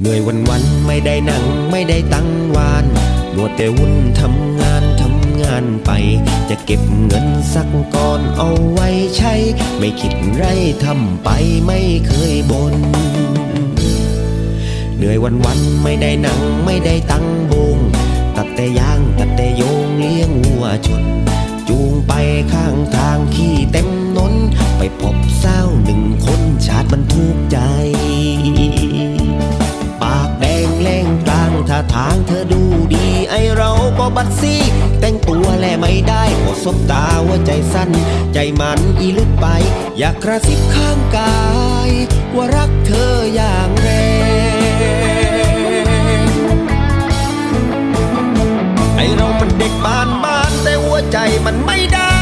เหนื่อยวันวันไม่ได้นั่งไม่ได้ตั้งวานมัวแต่วุ่นทำงานทำงานไป จะเก็บเงินสักก่อนเอาไว้ใช้ ไม่คิดไรทำไปไม่เคยบน่นเหนื่อยวันวันไม่ได้นั่งไม่ได้ตั้งบงตัดแต่ยางตัดแต่โยงเลี้ยงวัวชน จูงไปข้าง เธอดูดี ไอเราก็บัดซี่ แต่งตัวแลไม่ได้พอสบตาว่าใจสั้น ใจมันอีลึกไป อยากกระซิบข้างกาย ว่ารักเธออย่างแรงไอเรามันเด็กบ้านบ้านแต่หัวใจมันไม่ได้